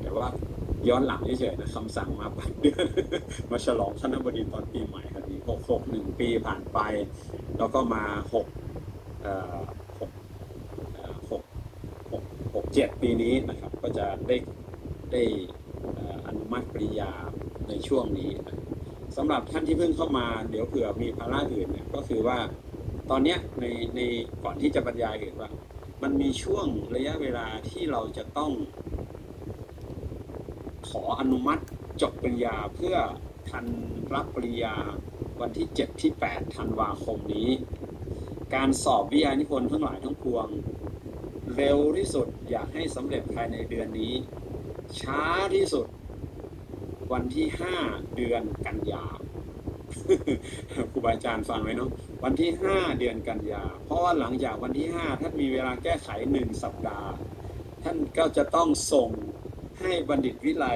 แต่ว่าย้อนหลังเฉยๆนะคำสั่งมาปัดเดือนมาฉลองคณบดีตอนปีใหม่ครับนี้หกหกหนึ่งปีผ่านไป แล้วก็มาหกหกหกหกหกเจ็ดปีนี้นะครับ ก็จะได้ได้เอ่อนุมัติปริญญาในช่วงนี้สำหรับท่านที่เพิ่งเข้ามาเดี๋ยวเผื่อมีภาระอื่นเนี่ยก็คือว่าตอนนี้ในในก่อนที่จะบรรยายเห็นว่า มันมีช่วงระยะเวลาที่เราจะต้อง ขออนุมัติจบปริญญาเพื่อทันรับปริญญาวันที่ 7 ที่ 8 ธันวาคมนี้ การสอบวิทยานิพนธ์ทั้งหลายทั้งปวง เร็วที่สุดอยากให้สำเร็จภายในเดือนนี้ ช้าที่สุด วันที่ 5 เดือนกันยาครูบาอาจารย์ฟังไว้เนาะวันที่ 5 เดือนกันยา เพราะว่าหลังจากวันที่ 5 ท่านมีเวลาแก้ไข 1 สัปดาห์ ท่านก็จะต้องส่ง ให้บัณฑิตวิไล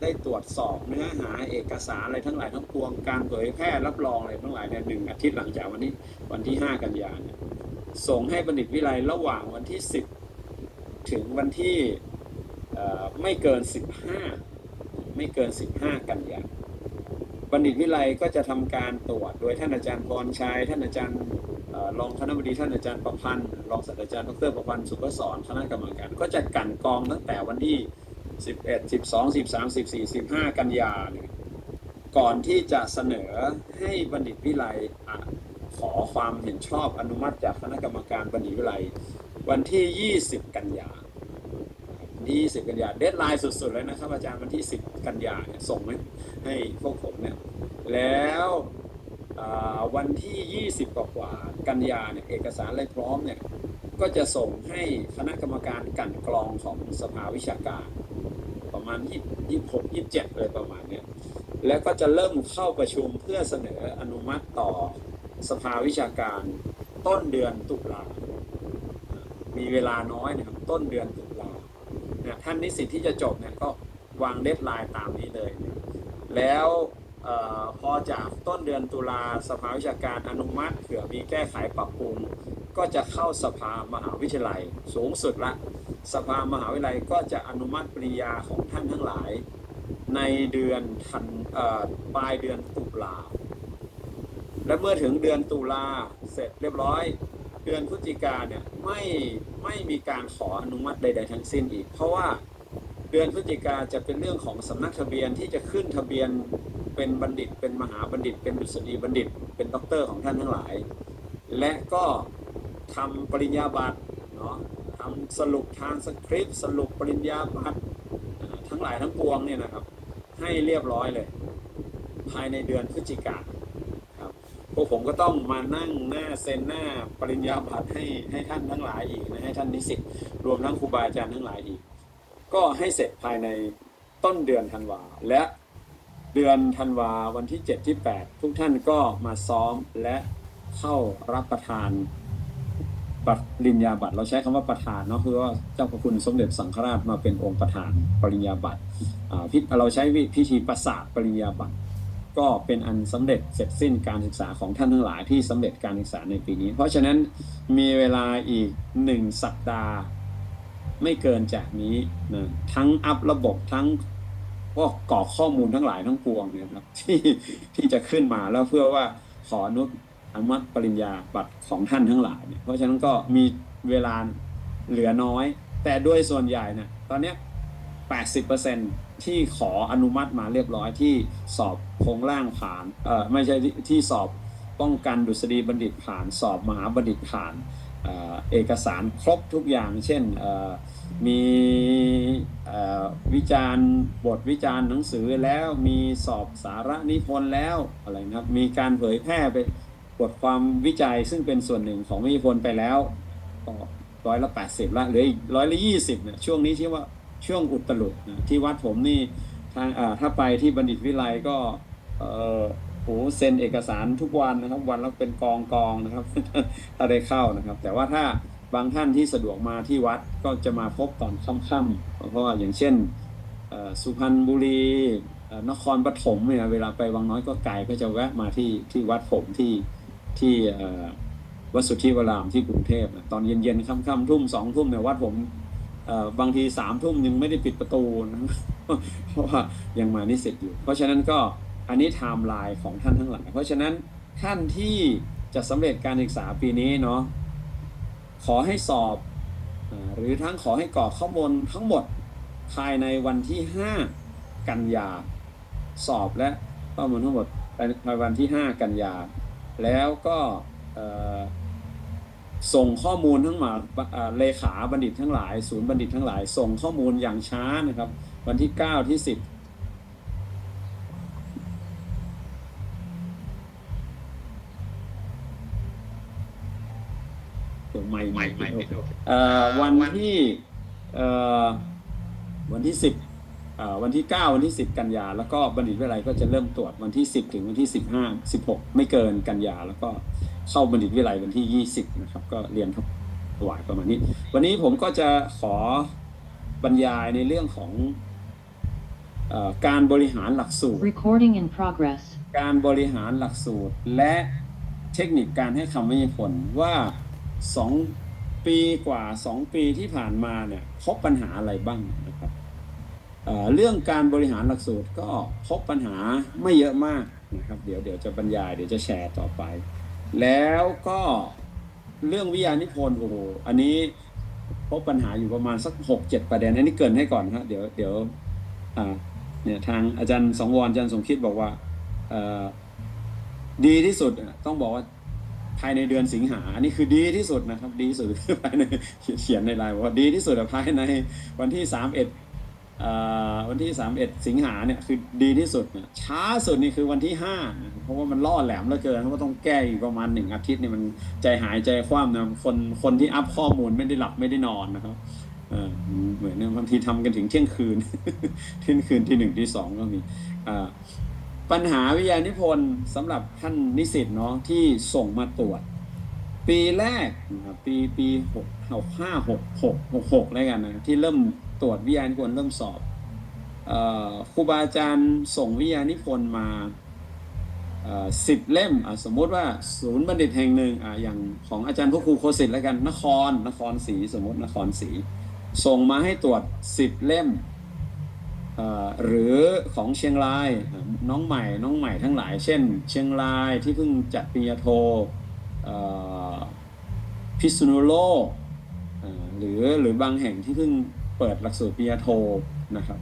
ได้ตรวจสอบเนื้อหาเอกสารอะไรทั้งหลายทั้งปวงการเผยแพร่รับรองอะไรทั้งหลายเนี่ยหนึ่งอาทิตย์หลังจากวันนี้วันที่ 5 กันยาเนี่ยส่งให้บัณฑิตวิไลระหว่างวันที่ 10 ถึงวันที่ไม่เกิน 15 ไม่เกิน 15 กันยาบัณฑิตวิไลก็จะทำการตรวจโดยท่านอาจารย์พรชัยท่านอาจารย์รองคณะบดีท่านอาจารย์ประพันธ์รองศาสตราจารย์ดรประพันธ์สุขสอนคณะกรรมการ ก็จะกั่นกองตั้งแต่วันที่ 11 12 13 14 15กันยาเนี่ยก่อนที่จะเสนอให้บัณฑิตวิไลอขอความเห็นชอบอนุมัติจากคณะกรรมการบัณฑิตวิไลวันที่ 20 กันยานที่20 กันยาเดทไลน์สุดๆเลยนะครับ อาจารย์วันที่ 10 กันยาเนี่ยส่งให้ใหพวกผมเนี่ยแล้ววันที่ 20 กว่ากันยาเนี่ยเอกสารอะไรพร้อมเนี่ย ก็จะส่งให้คณะกรรมการกันกรองของสภาวิชาการ ประมาณ20 26 27เลยประมาณเนี้ยแล้วก็จะเริ่มเข้าประชุมเพื่อเสนออนุมัติต่อสภาวิชาการต้นเดือนตุลามีเวลาน้อยนะครับต้นเดือนตุลาเนี่ยท่านนิสิตที่จะจบเนี่ยก็วางเดทไลน์ตามนี้เลย แล้วออพอจากต้นเดือนตุลาสภาวิชาการอนุมัติเผื่อมีแก้ไขปรับปรุง ก็จะเข้าสภามหาวิทยาลัย สูงสุดละ สภามหาวิทยาลัยก็จะอนุมัติปริญาของท่านทั้งหลาย ในเดือนธันปลายเดือนตุลาและเมื่อถึงเดือนตุลาเสร็จเรียบร้อย เดือนพฤศจิกาเนี่ยไม่ไม่มีการขออนุมัติใด ๆ ทั้งสิ้นอีก เพราะว่าเดือนพฤศจิกาจะเป็นเรื่องของสำนักทะเบียนที่จะขึ้นทะเบียนเป็นบัณฑิต เป็นมหาบัณฑิต เป็นดุษฎีบัณฑิต เป็นด็อกเตอร์ของท่านทั้งหลาย และก็ ทำปริญญาบัตรเนาะทำสรุปทางสคริปต์สรุปปริญญาบัตรทั้งหลายทั้งปวงเนี่ยนะครับให้เรียบร้อยเลย ภายในเดือนพฤศจิกาครับพวกผมก็ต้องมานั่งหน้าเซ็นหน้าปริญญาบัตรให้ให้ท่านทั้งหลายอีกนะให้ท่านนิสิตรวมทั้งครูบาอาจารย์ทั้งหลายอีก ก็ให้เสร็จภายในต้นเดือนธันวาและเดือนธันวาวันที่ 7 ที่ 8 ทุกท่านก็มาซ้อมและเข้ารับประทาน ปริญญาบัตรเราใช้คำว่าประธานเนาะคือว่าเจ้าพระคุณสมเด็จสังฆราชมาเป็นองค์ประธานปริญญาบัตรพิเราใช้วิพิธีประสาทปริญญาบัตรก็เป็นอันสำเร็จเสร็จสิ้นการศึกษาของท่านทั้งหลายที่สำเร็จการศึกษาในปีนี้ เพราะฉะนั้นมีเวลาอีกหนึ่งสัปดาห์ ไม่เกินจากนี้นะทั้งอัพระบบทั้งพวกกรอกข้อมูลทั้งหลายทั้งปวงเนี่ยครับที่ที่จะขึ้นมาแล้วเพื่อว่าขออนุ อนุมัติปริญญาบัตรของท่านทั้งหลายเนี่ยเพราะฉะนั้นก็มีเวลาเหลือน้อย แต่ด้วยส่วนใหญ่นะตอนนี้ 80%ที่ขออนุมัติมาเรียบร้อยที่สอบโครงร่างผ่านเอ่อไม่ใช่ที่ที่สอบป้องกันดุษฎีบัณฑิตผ่าน สอบมหาบัณฑิตผ่านเออเอกสารครบทุกอย่าง เช่นมีวิจารณ์บทวิจารณ์หนังสือแล้วมีสอบสาระนิพนธ์แล้วอะไรนะครับมีการเผยแพร่ไป บทความวิจัยซึ่งเป็นส่วนหนึ่งของวิทยพลไปแล้วร้อยละแปดสิบละเหลืออีกร้อยละยี่สิบเนี่ยช่วงนี้ที่อว่าช่วงอุตลุดนะที่วัดผมนี่ทางอ่าถ้าไปที่บัณฑิตวิไลก็เออโหเซ็นเอกสารทุกวันนะครับ วันละเป็นกองกองนะครับถ้าได้เข้านะครับ แต่ว่าถ้าบางท่านที่สะดวกมาที่วัดก็จะมาพบตอนค่ำๆเพราะว่าอย่างเช่นสุพรรณบุรีนครปฐมเนี่ยเวลาไปวังน้อยก็ไกลก็จะแวะมาที่ที่วัดผมที่ ที่วัดสุทธิวรามที่กรุงเทพนะตอนเย็นๆค่ำๆทุ่มสองทุ่มเนี่ยวัดผมบางทีสามทุ่มยังไม่ได้ปิดประตูนะเพราะว่ายังมานิสิตอยู่ เพราะฉะนั้นก็อันนี้ไทม์ไลน์ของท่านทั้งหลายเพราะฉะนั้นท่านที่จะสำเร็จการศึกษาปีนี้เนาะขอให้สอบหรือทั้งขอให้กรอกข้อมูลทั้งหมดภายในวันที่ 5 กันยา สอบและข้อมูลทั้งหมดในวันที่ 5 กันยา แล้วก็เอ่อส่งข้อมูลทั้งหมดเอ่อเลขาบัณฑิตทั้งหลาย ศูนย์บัณฑิตทั้งหลาย ส่งข้อมูลอย่างช้านะครับ วันที่ 9 ที่ 10เดี๋ยวไม่ไม่ไม่เอ่อวันที่เอ่อวันที่สิบเอ่อ วันที่เก้าวันที่สิบกันยา แล้วก็บัณฑิตวิทยาลัยก็จะเริ่มตรวจวันที่สิบถึงวันที่สิบห้าสิบหกไม่เกินกันยา แล้วก็เข้าบัณฑิตวิทยาลัยวันที่ยี่สิบนะครับ ก็เรียนถวายประมาณนี้ วันนี้ผมก็จะขอบรรยายในเรื่องของเออการบริหารหลักสูตร Recording in progress. การบริหารหลักสูตร และเทคนิคการให้คำวินิจผลว่าสองปีกว่าสองปีที่ผ่านมาเนี่ยพบปัญหาอะไรบ้างนะครับ เรื่องการบริหารหลักสูตรก็พบปัญหาไม่เยอะมากนะครับ เดี๋ยวเดี๋ยวจะบรรยายเดี๋ยวจะแชร์ต่อไป แล้วก็เรื่องวิทยานิพนธ์โอ้โหอันนี้พบปัญหาอยู่ประมาณสักหกเจ็ดประเด็นอันนี้เกินให้ก่อนครับเดี๋ยวเดี๋ยวเนี่ยทางอาจารย์สองวรอาจารย์สมคิดบอกว่าดีที่สุดต้องบอกว่าภายในเดือนสิงหา อันนี้คือดีที่สุดนะครับ ดีที่สุดภายในเขียนในไลน์ว่าดีที่สุดภายในวันที่สามเอ็ด วันที่สามเอ็ดสิงหาเนี่ยคือดีที่สุดเนี่ยช้าสุดนี่คือวันที่ห้าเพราะว่ามันล่อแหลมเหลือเกินเพราะว่าต้องแก้อีกประมาณหนึ่งอาทิตย์เนี่ยมันใจหายใจคว่ำนะคนคนที่อัพข้อมูลไม่ได้หลับไม่ได้นอนนะครับเหมือนบางทีทำกันถึงเที่ยงคืนเที่ยงคืนที่หนึ่งที่สองก็มีปัญหาวิทยานิพนธ์สำหรับท่านนิสิตเนาะที่ส่งมาตรวจ ปีแรกนะครับปีปีหกหกห้าหกหกหกหกแล้วกันนะที่เริ่ม ตรวจวิทยานิพนธ์เริ่มสอบครูบาอาจารย์ส่งวิทยานิพนธ์มาสิบเล่มสมมติว่าศูนย์บัณฑิตแห่งหนึ่งออย่างของอาจารย์พระครูโคสิตแล้วกันนครนครศรีสมมตินครศรีส่งมาให้ตรวจสิบเล่มหรือของเชียงรายน้องใหม่น้องใหม่ทั้งหลาย เช่น เชียงรายที่เพิ่งจัดปริญญาโทพิษณุโลกหรือหรือบางแห่งที่เพิ่ง เปิดหลักสูตรปริญญาโทนะครับ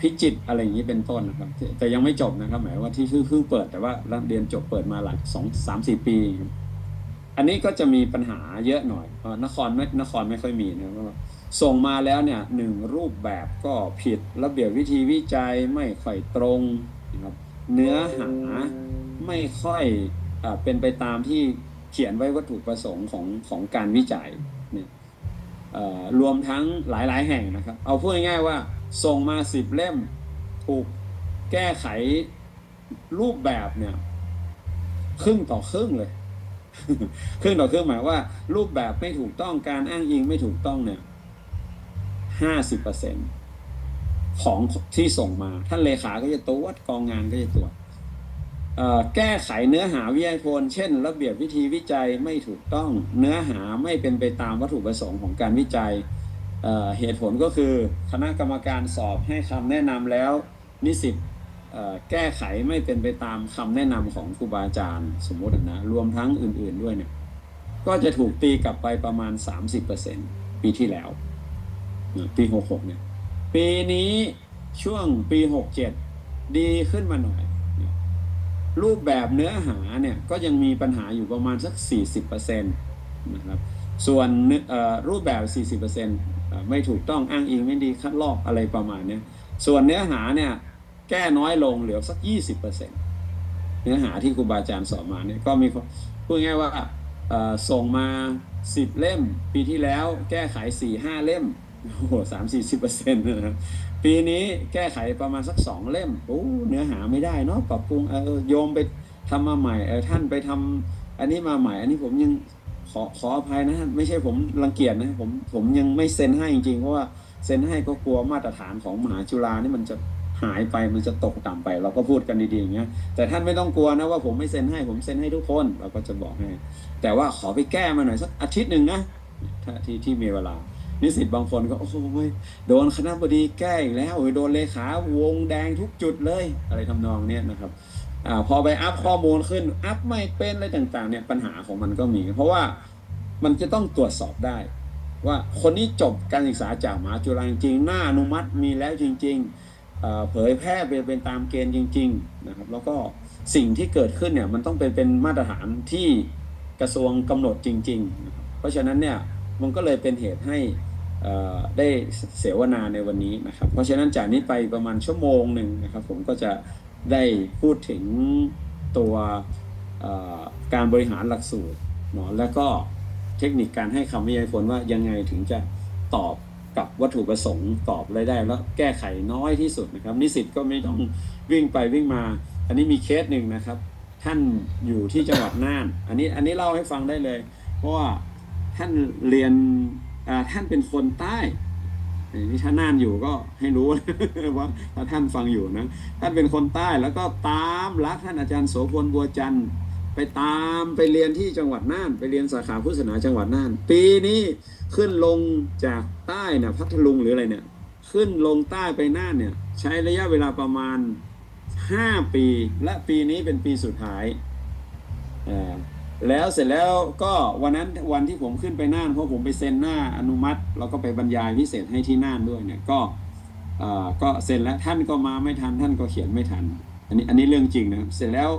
พิจิตอะไรอย่างนี้เป็นต้นนะครับ แต่ยังไม่จบนะครับ หมายว่าที่เพิ่งเพิ่งเปิดแต่ว่าเรียนจบเปิดมาหลักสองสามสี่ปี อันนี้ก็จะมีปัญหาเยอะหน่อยนครไม่นครไม่ค่อยมีนะครับส่งมาแล้วเนี่ยหนึ่งรูปแบบก็ผิดระเบียบวิธีวิจัยไม่ค่อยตรงนะครับเนื้อหาไม่ค่อยอเป็นไปตามที่เขียนไว้วัตถุประสงค์ของของการวิจัย รวมทั้งหลายๆ แห่งนะครับ เอาพูดง่ายๆว่าส่งมาสิบเล่มถูกแก้ไขรูปแบบเนี่ยครึ่งต่อครึ่งเลย ครึ่งต่อครึ่งหมายว่า รูปแบบไม่ถูกต้องการอ้างอิงไม่ถูกต้องเนี่ยห้าสิบเปอร์เซ็นของที่ส่งมา ท่านเลขาก็จะตรวจกองงานก็จะตรวจ แก้ไขเนื้อหาวิทยาพลเช่น ระเบียบวิธีวิจัยไม่ถูกต้อง เนื้อหาไม่เป็นไปตามวัตถุประสงค์ของการวิจัยเเหตุผลก็คือคณะกรรมการสอบให้คำแนะนำแล้ว นิสิตแก้ไขไม่เป็นไปตามคำแนะนำของครูบาอาจารย์สมมตินะรวมทั้งอื่นๆด้วยเนี่ยก็จะถูกตีกลับไปประมาณ 30%ปีที่แล้ว ปีหกหกเนี่ยปีนี้ช่วงปีหกเจ็ดดีขึ้นมาหน่อย รูปแบบเนื้อหาเนี่ยก็ยังมีปัญหาอยู่ประมาณสัก 40%นะครับ ส่วนเนื้อเอ่อรูปแบบ 40%ไม่ถูกต้องอ้างอิงไม่ดีคัดลอกอะไรประมาณเนี้ยส่วนเนื้อหาเนี่ยแก้น้อยลงเหลือสัก 20%เนื้อหาที่ครูบาอาจารย์สอนมาเนี่ยก็มีพูดง่ายว่าส่งมา 10 เล่ม ปีที่แล้วแก้ไข 4-5 เล่มโอ้โหสามสี่สิบเปอร์เซ็นต์นะครับ ปีนี้แก้ไขประมาณสักสองเล่มโอ้เนื้อหาไม่ได้เนาะปรับปรุงเออโยมไปทำมาใหม่เออท่านไปทำอันนี้มาใหม่ อันนี้ผมยังขอขออภัยนะไม่ใช่ผมรังเกียจนะผมผมยังไม่เซ็นให้จริงๆเพราะว่าเซ็นให้ก็กลัวมาตรฐานของมหาจุฬานี่มันจะหายไปมันจะตกต่ำไป เราก็พูดกันดีๆอย่างเงี้ยแต่ท่านไม่ต้องกลัวนะว่าผมไม่เซ็นให้ผมเซ็นให้ทุกคนเราก็จะบอกให้ แต่ว่าขอไปแก้มาหน่อยสักอาทิตย์หนึ่งนะถ้าที่ที่มีเวลา นิสิตบางคนก็โอ้โหโดนคณะบดีแก้อีกแล้วโดนเลขาวงแดงทุกจุดเลย อะไรทำนองเนี้ยนะครับอพอไปอัพข้อมูลขึ้น อัพไม่เป็นอะไรต่างๆ เนี่ยปัญหาของมันก็มี เพราะว่ามันจะต้องตรวจสอบได้ ว่าคนนี้จบการศึกษาจากมหาจุฬาจริงหน้าอนุมัติมีแล้วจริง ๆ เผยแพร่เป็นตามเกณฑ์จริง ๆนะครับ แล้วก็สิ่งที่เกิดขึ้นเนี่ยมันต้องเป็นเป็นมาตรฐานที่กระทรวงกำหนดจริง ๆ เพราะฉะนั้นเนี่ยมันก็เลยเป็นเหตุให้ ได้เสวนาในวันนี้นะครับ เพราะฉะนั้นจากนี้ไปประมาณชั่วโมงหนึ่งนะครับ ผมก็จะได้พูดถึงตัวการบริหารหลักสูตรเนาะแล้วก็เทคนิคการให้คำวิทยาผลว่ายังไงถึงจะตอบกับวัตถุประสงค์ตอบอะไรได้ แล้วแก้ไขน้อยที่สุดนะครับ นิสิตก็ไม่ต้องวิ่งไปวิ่งมา อันนี้มีเคสหนึ่งนะครับ ท่านอยู่ที่จังหวัดน่าน อันนี้อันนี้เล่าให้ฟังได้เลย เพราะว่าท่านเรียน ท่านเป็นคนใต้นี่ถ้าน่านอยู่ก็ให้รู้ว่าถ้าท่านฟังอยู่นะท่านเป็นคนใต้แล้วก็ตามรักท่านอาจารย์โสพลบัวจันทร์ไปตามไปเรียนที่จังหวัดน่าน ไปเรียนสาขาพุทธศาสนาจังหวัดน่าน ปีนี้ขึ้นลงจากใต้นะพัทลุงหรืออะไรเนี่ยขึ้นลงใต้ไปน่านเนี่ยใช้ระยะเวลาประมาณ 5 ปี และปีนี้เป็นปีสุดท้ายอ่อ แล้วเสร็จแล้วก็วันนั้นวันที่ผมขึ้นไปน่านเพราะผมไปเซ็นหน้าอนุมัติ แล้วก็ไปบรรยายพิเศษให้ที่น่านด้วยเนี่ยก็เอ่อก็เซ็นแล้วท่านก็มาไม่ทันท่านก็เขียนไม่ทัน อันนี้อันนี้เรื่องจริงนะเสร็จแล้ว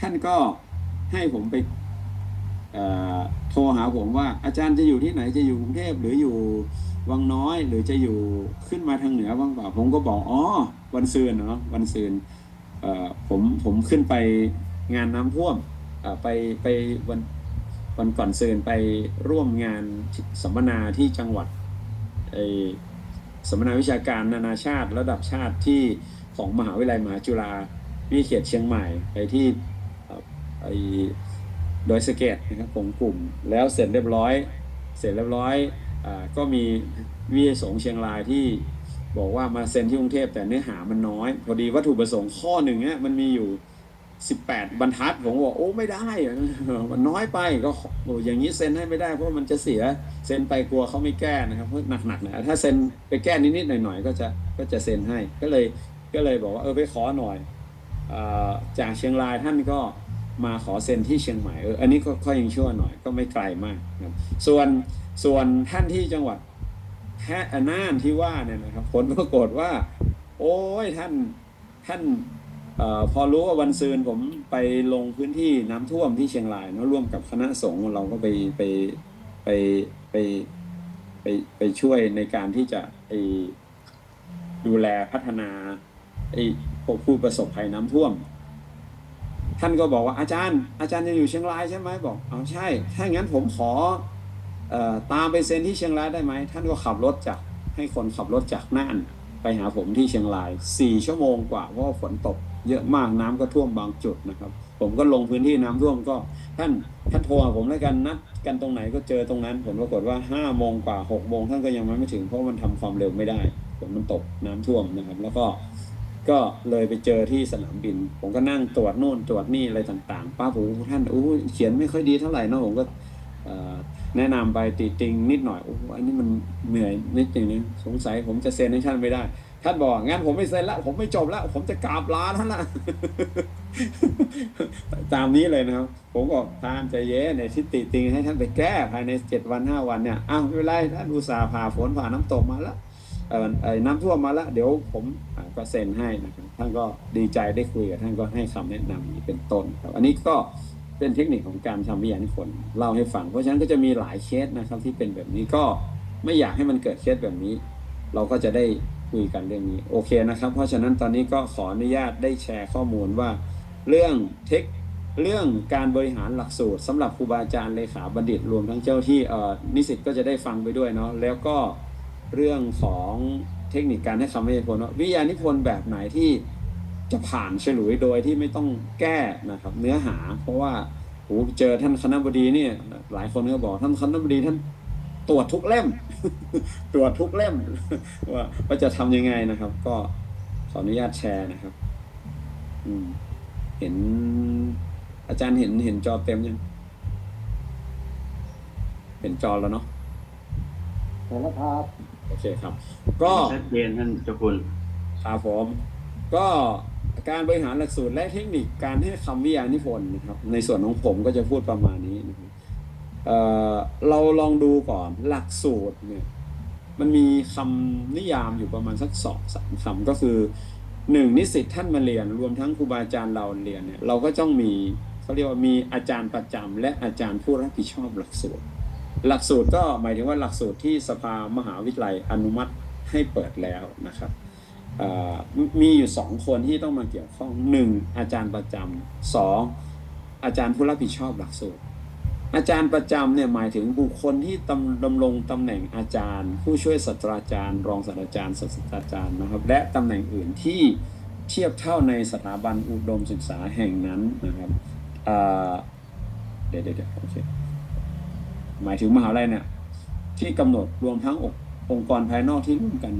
ท่านก็ให้ผมไปโทรหาผมว่าอาจารย์จะอยู่ที่ไหนจะอยู่กรุงเทพหรืออยู่วังน้อย หรือจะอยู่ขึ้นมาทางเหนือบ้างเปล่าผมก็บอกอ๋อวันซืนเนาะวันซืนผมผมขึ้นไปงานน้ำท่วม ไปไปวันวันก่อนเซินไปร่วมงานสัมมนาที่จังหวัดไอสัมมนาวิชาการนานาชาติระดับชาติที่ของมหาวิทยาลัยมหาจุฬาวิทยาเขตเชียงใหม่ไปที่เอ่อไอดอยสเก็ดนะครับของกลุ่มแล้วเสร็จเรียบร้อย เสร็จเรียบร้อยอาก็มีวิทยสงเชียงรายที่บอกว่ามาเซ็นที่กรุงเทพแต่เนื้อหามันน้อย พอดีวัตถุประสงค์ข้อหนึ่งเนี่ยมันมีอยู่ 18บแปดบรรทัดผมบอกโอ้ไม่ได้ มันน้อยไปก็อย่างนี้เซ็นให้ไม่ได้เพราะมันจะเสียเซ็นไปกลัวเขาไม่แก้นะครับเพราะหนักๆนะถ้าเซ็นไปแก้นิดๆหน่อยๆก็จะก็จะเซ็นให้ก็เลยก็เลยบอกว่าเออไปขอหน่อยอจากเชียงรายท่านก็มาขอเซ็นที่เชียงใหม่เอออันนี้ก็ค่อยยังชั่วหน่อยก็ไม่ไกลมากนะครับส่วนส่วนท่านที่จังหวัดแค่น่านที่ว่าเนี่ยนะครับผลปรากฏว่า โอ้ยท่านท่าน พอรู้ว่าวันซืนผมไปลงพื้นที่น้ำท่วมที่เชียงรายเนอะร่วมกับคณะสงฆ์เราก็ไปไปไปไปไปไปช่วยในการที่จะไอดูแลพัฒนาไอผู้ประสบภัยน้ำท่วม ท่านก็บอกว่าอาจารย์ อาจารย์จะอยู่เชียงรายใช่ไหมบอกเอาใช่ ถ้าอย่างนั้นผมขอเอ่อตามไปเซ็นที่เชียงรายได้ไหมท่านก็ขับรถจากให้คนขับรถจากน่านไปหาผมที่เชียงรายสี่ชั่วโมงกว่าเพราะฝนตก เยอะมากน้ำก็ท่วมบางจุดนะครับ ผมก็ลงพื้นที่น้ำท่วมก็ท่านท่านโทรผมแล้วกันนัดกันตรงไหนก็เจอตรงนั้นผลปรากฏว่าห้าโมงกว่าหกโมงท่านก็ยังมาไม่ถึงเพราะมันทำความเร็วไม่ได้ฝนมันตกน้ำท่วมนะครับ แล้วก็ก็เลยไปเจอที่สนามบิน ผมก็นั่งตรวจโน่นตรวจนี่อะไรต่างๆป้าผมท่านอู้เขียนไม่ค่อยดีเท่าไหร่นะผมก็แนะนำไปติติงนิดหน่อยโอ้โหอันนี้มันเหนื่อยนิดหนึงสงสัยผมจะเซ็นให้ท่านไม่ได้ ท่านบอกงั้นผมไม่เซ็นละผมไม่จบละผมจะกราบลาท่านละตามนี้เลยนะครับ ผมก็ตามใจเย็นในที่ติติงให้ท่านไปแก้ภายในเจ็ดวันห้าวันเนี่ยอ้าวไม่เป็นไรท่านอุตส่าห์ผ่าฝนผ่าน้ำตกมาแล้วเอ่อไอ้น้ำท่วมมาแล้วเดี๋ยวผมก็เซ็นให้นะครับท่านก็ดีใจได้คุยกับท่านก็ให้คำแนะนำอย่าเป็นต้นครับอันนี้ก็เป็นเทคนิคของการทำวิทยานิพนธ์เล่าให้ฟัง เพราะฉะนั้นก็จะมีหลายเคสนะครับที่เป็นแบบนี้ก็ไม่อยากให้มันเกิดเคสแบบนี้ เราก็จะได้ คุยกันเรื่องนี้โอเคนะครับ เพราะฉะนั้นตอนนี้ก็ขออนุญาตได้แชร์ข้อมูลว่า เรื่องเทคเรื่องการบริหารหลักสูตรสำหรับครูบาอาจารย์เลขาบัณฑิตรวมทั้งเจ้าที่นิสิตก็จะได้ฟังไปด้วยเนาะแล้วก็เรื่องของเทคนิคการให้คำให้เหตุผลว่าวิทยานิพนธ์แบบไหนที่จะผ่านฉลุยโดยที่ไม่ต้องแก้นะครับ เนื้อหา เพราะว่าโอ้เจอท่านคณะบดีเนี่ยหลายคนก็บอกท่านคณะบดีท่านตรวจทุกเล่ม ตรวจทุกเล่มว่าว่าจะทำยังไงนะครับ ก็ขออนุญาตแชร์นะครับ อืม เห็น อาจารย์เห็นเห็นจอเต็มยังเห็นจอแล้วเนาะเห็นแล้วครับ โอเคครับ ก็ชัดเจนท่านเจ้าคุณครับผมก็การบริหารหลักสูตรและเทคนิคการให้คำวิทยานิพนธ์นะครับ ในส่วนของผมก็จะพูดประมาณนี้นะครับ เเราลองดูก่อนหลักสูตรเนี่ยมันมีคำนิยามอยู่ประมาณสักสองสามคำก็คือหนึ่งนิสิตท่านมาเรียน รวมทั้งครูบาอาจารย์เราเรียนเนี่ยเราก็ต้องมีเขาเรียกว่ามีอาจารย์ประจำและอาจารย์ผู้รับผิดชอบหลักสูตร หลักสูตรก็หมายถึงว่าหลักสูตรที่สภามหาวิทยาลัยอนุมัติให้เปิดแล้วนะครับมีอยู่สองคนที่ต้องมาเกี่ยวข้องหนึ่งอาจารย์ประจำสองอาจารย์ผู้รับผิดชอบหลักสูตร อาจารย์ประจำเนี่ยหมายถึงบุคคลที่ตำดำรงตำแหน่งอาจารย์ ผู้ช่วยศาสตราจารย์ รองศาสตราจารย์ศาสตราจารย์นะครับ และตำแหน่งอื่นที่เทียบเท่าในสถาบันอุดมศึกษาแห่งนั้นนะครับเอ่อเดี๋ยวเดี๋ยวเดี๋ยวโอเคหมายถึงมหาวิทยาลัยเนี่ยที่กำหนดรวมทั้งองค์องค์กรภายนอกที่ร่วมกัน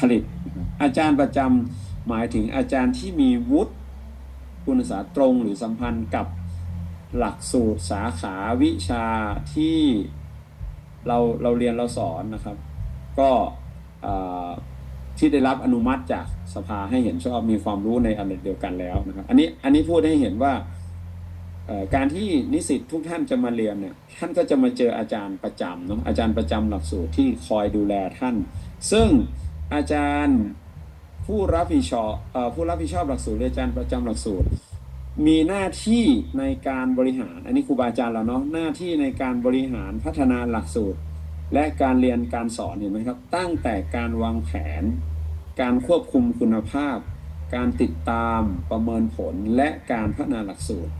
ผลิต อาจารย์ประจำหมายถึงอาจารย์ที่มีวุฒิคุณศึกษาตรงหรือสัมพันธ์กับ หลักสูตรสาขาวิชาที่เราเราเรียนเราสอนนะครับ ก็ที่ได้รับอนุมัติจากสภาให้เห็นชอบมีความรู้ในอันเดียวกันแล้วนะครับ อันนี้อันนี้พูดให้เห็นว่าการที่นิสิตทุกท่านจะมาเรียนเนี่ยท่านก็จะมาเจออาจารย์ประจำเนาะอาจารย์ประจำหลักสูตรที่คอยดูแลท่าน ซึ่งอาจารย์ผู้รับผิดชอบผู้รับผิดชอบหลักสูตรออาจารย์ประจำหลักสูตร มีหน้าที่ในการบริหาร อันนี้ครูบาอาจารย์เราเนาะหน้าที่ในการบริหารพัฒนาหลักสูตร และการเรียนการสอนเห็นไหมครับ ตั้งแต่การวางแผน การควบคุมคุณภาพ การติดตามประเมินผลและการพัฒนาหลักสูตร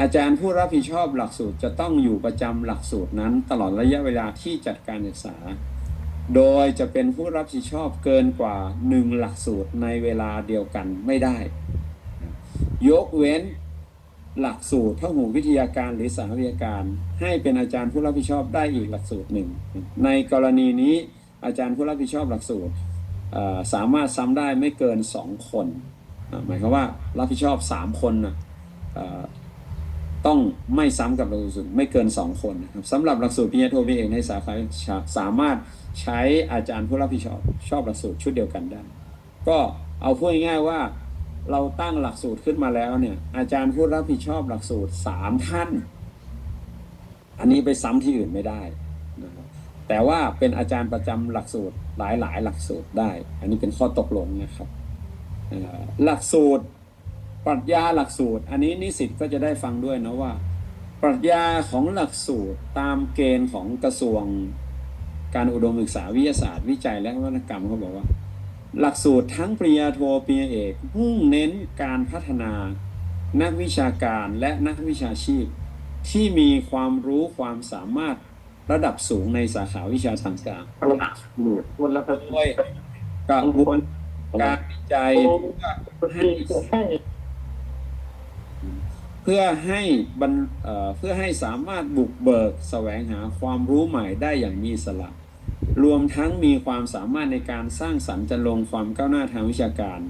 อาจารย์ผู้รับผิดชอบหลักสูตรจะต้องอยู่ประจำหลักสูตรนั้น ตลอดระยะเวลาที่จัดการศึกษา โดยจะเป็นผู้รับผิดชอบเกินกว่า 1 หลักสูตรในเวลาเดียวกันไม่ได้ ยกเว้นหลักสูตรพหูวิทยาการหรือสาวิทยาการ ให้เป็นอาจารย์ผู้รับผิดชอบได้อีกหลักสูตรหนึ่ง ในกรณีนี้อาจารย์ผู้รับผิดชอบหลักสูตรสามารถซ้ำได้ไม่เกิน 2 คน หมายความว่ารับผิดชอบ 3 คนนะต้องไม่ซ้ำกับหลักสูตรไม่เกิน 2 คนนะครับสำหรับหลักสูตรปริญญาโทปริญญาเอกในสาขาสามารถใช้อาจารย์ผู้รับผิดชอบชอบหลักสูตรชุดเดียวกันได้ ก็เอาพูดง่ายๆว่า เราตั้งหลักสูตรขึ้นมาแล้วเนี่ย อาจารย์ผู้รับผิดชอบหลักสูตรสามท่าน อันนี้ไปซ้ำที่อื่นไม่ได้นะครับแต่ว่าเป็นอาจารย์ประจำหลักสูตรหลายๆหลักสูตรได้ อันนี้เป็นข้อตกลงนะครับหลักสูตรปรัชญาหลักสูตร อันนี้นิสิตก็จะได้ฟังด้วยนะว่า ปรัชญาของหลักสูตรตามเกณฑ์ของกระทรวงการอุดมศึกษาวิทยาศาสตร์วิจัยและวัตกรรมเขาบอกว่า หลักสูตรทั้งปริญญาโทปริญญาเอกมุ่งเน้นการพัฒนา นักวิชาการและนักวิชาชีพ ที่มีความรู้ความสามารถระดับสูงในสาขาวิชาต่างคนละคนๆด้วยกระบวนการวิจัยเพื่อให้ให้เพื่อให้บรรเอ่อเพื่อให้สามารถบุกเบิกแสวงหาความรู้ใหม่ได้อย่างมีอิสระ รวมทั้งมีความสามารถในการสร้างสรรค์จะลงความก้าวหน้าทางวิชาการ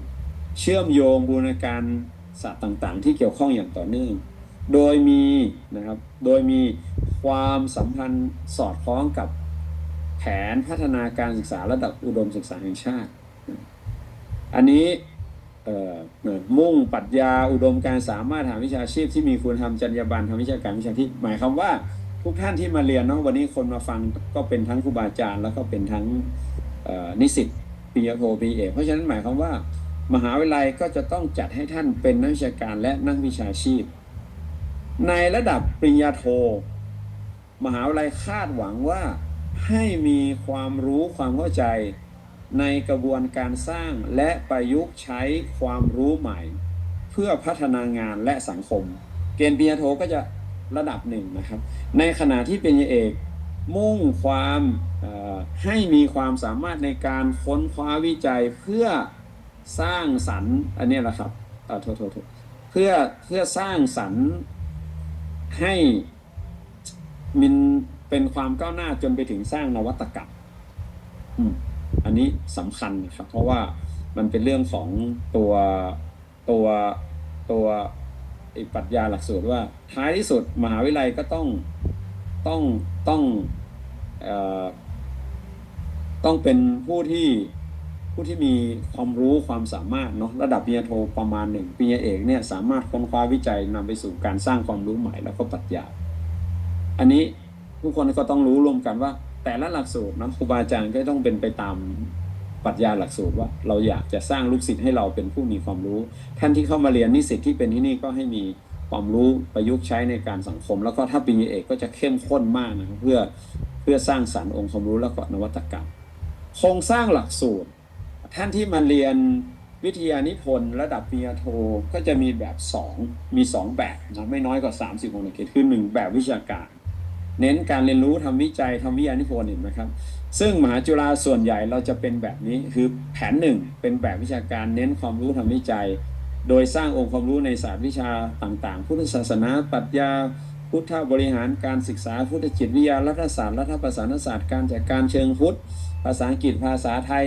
เชื่อมโยงบูรณาการศาสตร์ต่างๆ ที่เกี่ยวข้องอย่างต่อเนื่อง โดยมีนะครับโดยมีความสัมพันธ์สอดคล้องกับแผนพัฒนาการศึกษาระดับอุดมศึกษาแห่งชาติ อันนี้มุ่งปรัชญาอุดมการสามารถหาวิชาชีพที่มีคุณธรรมจรรยาบรรณทางวิชาการวิชาชีพหมายความว่า ทุกท่านที่มาเรียนเนาะวันนี้คนมาฟังก็เป็นทั้งครูบาอาจารย์ แล้วก็เป็นทั้งนิสิตปริญญาโทปริญญาเอกเพราะฉะนั้นหมายความว่า มหาวิทยาลัยก็จะต้องจัดให้ท่านเป็นนักวิชาการและนักวิชาชีพ ในระดับปริญญาโท มหาวิทยาลัยคาดหวังว่าให้มีความรู้ความเข้าใจในกระบวนการสร้างและประยุกต์ใช้ความรู้ใหม่ เพื่อพัฒนางานและสังคม เกณฑ์ปริญญาโทก็จะ ระดับหนึ่งนะครับ ในขณะที่เปริญญาเอกมุ่งความให้มีความสามารถในการค้นคว้าวิจัยเพื่อสร้างสรรค์อันนี้แหละครับเออโทษโทษโทษเพื่อเพื่อสร้างสรรค์ให้มันเป็นความก้าวหน้าจนไปถึงสร้างนวัตกรรมอืมอันนี้สำคัญครับ เพราะว่ามันเป็นเรื่องของตัวตัวตัว ปรัชญาหลักสูตรว่าท้ายที่สุดมหาวิทยาลัยก็ต้องต้องต้องอต้องเป็นผู้ที่ผู้ที่มีความรู้ความสามารถเนาะระดับปริญญาโทประมาณหนึ่งปริญญาเอกเนี่ยสามารถค้นคว้าวิจัยนำไปสู่การสร้างความรู้ใหม่แล้วก็ปรัชญา อันนี้ทุกคนก็ต้องรู้ร่วมกันว่า แต่ละหลักสูตรนะครูบาอาจารย์ก็ต้องเป็นไปตาม ปรัชญาหลักสูตรว่าเราอยากจะสร้างลูกศิษย์ให้เราเป็นผู้มีความรู้ ท่านที่เข้ามาเรียนนิสิตที่เป็นที่นี่ก็ให้มีความรู้ประยุกต์ใช้ในการสังคม แล้วก็ถ้าปริญญาเอกก็จะเข้มข้นมากนะครับเพื่อเพื่อสร้างสรรค์องค์ความรู้แล้วก็นวัตกรรม โครงสร้างหลักสูตร ท่านที่มาเรียนวิทยานิพนธ์ระดับปริญญาโทก็จะมีแบบ 2 มี 2 แบบนะไม่น้อยกว่า 30คนเขตคือ1แบบวิชาการ เน้นการเรียนรู้ทำวิจัยทำวิทยานิพนธ์เห็นไหมครับ ซึ่งมหาจุฬาส่วนใหญ่เราจะเป็นแบบนี้คือแผนหนึ่งเป็นแบบวิชาการเน้นความรู้ทำวิจัย โดยสร้างองค์ความรู้ในศาสตร์วิชาต่างๆ พุทธศาสนาปรัชญาพุทธบริหารการศึกษาพุทธจิตวิทยารัฐศาสตร์รัฐประศานศาสตร์การจัดการเชิงพุทธ ภาษาอังกฤษภาษาไทย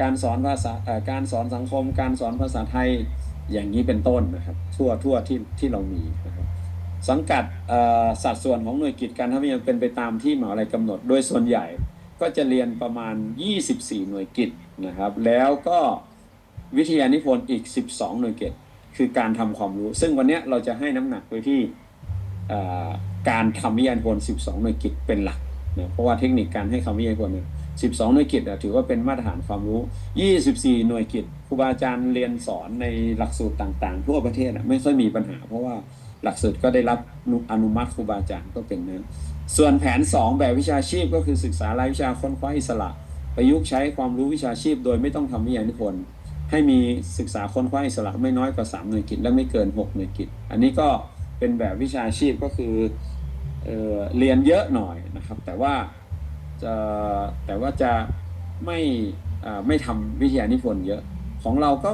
การสอนภาษาการสอนสังคม การสอนภาษาไทยอย่างนี้เป็นต้นนะครับ ทั่วทั่วที่ที่เรามีนะครับสังกัดสัดส่วนของหน่วยกิจการทำงานเป็นไปตามที่หมหาลัยกำหนดโดยส่วนใหญ่ ก็จะเรียนประมาณ 24 หน่วยกิจนะครับ แล้วก็วิทยานิพนธ์อีก 12 หน่วยกิจคือการทำความรู้ ซึ่งวันนี้เราจะให้น้ำหนักไปที่การทำวิทยานิพนธ์ 12 หน่วยกิจเป็นหลักนะเพราะว่าเทคนิคการให้คำวิทยานิพนธ์เนี่ย12 หน่วยกิจถือว่าเป็นมาตรฐานความรู้ 24 หน่วยกิจครูบาอาจารย์เรียนสอนในหลักสูตรต่างๆ ทั่วประเทศไม่ค่อยมีปัญหา เพราะว่าหลักสูตรก็ได้รับอนุมัติครูบาอาจารย์ก็เป็นนั้น ส่วนแผน 2 แบบวิชาชีพก็คือศึกษารายวิชาค้นคว้าอิสระ ประยุกต์ใช้ความรู้วิชาชีพ โดยไม่ต้องทำวิทยานิพนธ์ให้มีศึกษาค้นคว้าอิสระไม่น้อยกว่า 3 หน่วยกิจและไม่เกิน 6 หน่วยกิจ อันนี้ก็เป็นแบบวิชาชีพก็คือเออเรียนเยอะหน่อยนะครับ แต่ว่าจะแต่ว่าจะไม่ไม่ทำวิทยานิพนธ์เยอะของเราก็